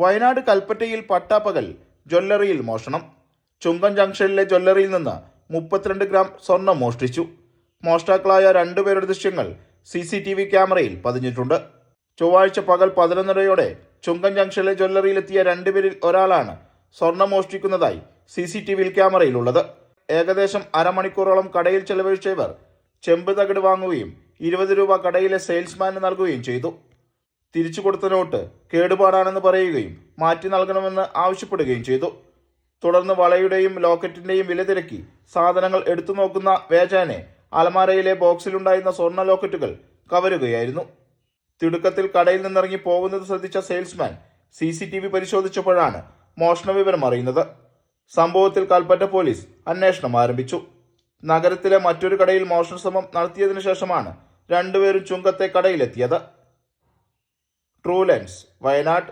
വയനാട് കൽപ്പറ്റയിൽ പട്ടാപ്പകൽ ജ്വല്ലറിയിൽ മോഷണം. ചുങ്കം ജംഗ്ഷനിലെ ജ്വല്ലറിയിൽ നിന്ന് മുപ്പത്തിരണ്ട് ഗ്രാം സ്വർണം മോഷ്ടിച്ചു. മോഷ്ടാക്കളായ രണ്ടുപേരുടെ ദൃശ്യങ്ങൾ സി സി ടി വി ക്യാമറയിൽ പതിഞ്ഞിട്ടുണ്ട്. ചൊവ്വാഴ്ച പകൽ പതിനൊന്നരയോടെ ചുങ്കം ജംഗ്ഷനിലെ ജ്വല്ലറിയിലെത്തിയ രണ്ടുപേരിൽ ഒരാളാണ് സ്വർണം മോഷ്ടിക്കുന്നതായി സി സി ടി വിയിൽ ക്യാമറയിലുള്ളത്. ഏകദേശം അരമണിക്കൂറോളം കടയിൽ ചെലവഴിച്ചവർ ചെമ്പ് തകിട് വാങ്ങുകയും ഇരുപത് രൂപ കടയിലെ സെയിൽസ്മാന് നൽകുകയും ചെയ്തു. തിരിച്ചു കൊടുത്ത നോട്ട് കേടുപാടാണെന്ന് പറയുകയും മാറ്റി നൽകണമെന്ന് ആവശ്യപ്പെടുകയും ചെയ്തു. തുടർന്ന് വളയുടെയും ലോക്കറ്റിന്റെയും വില തിരക്കി സാധനങ്ങൾ എടുത്തു നോക്കുന്ന വേജാനെ അലമാരയിലെ ബോക്സിലുണ്ടായിരുന്ന സ്വർണ ലോക്കറ്റുകൾ കവരുകയായിരുന്നു. തിടുക്കത്തിൽ കടയിൽ നിന്നിറങ്ങി പോകുന്നത് ശ്രദ്ധിച്ച salesman C C T V പരിശോധിച്ചപ്പോഴാണ് മോഷണ വിവരം അറിയുന്നത്. സംഭവത്തിൽ കൽപ്പറ്റ പോലീസ് അന്വേഷണം ആരംഭിച്ചു. നഗരത്തിലെ മറ്റൊരു കടയിൽ മോഷണ ശ്രമം നടത്തിയതിനു ശേഷമാണ് രണ്ടുപേരും ചുങ്കത്തെ കടയിലെത്തിയത്. True lens Wayanad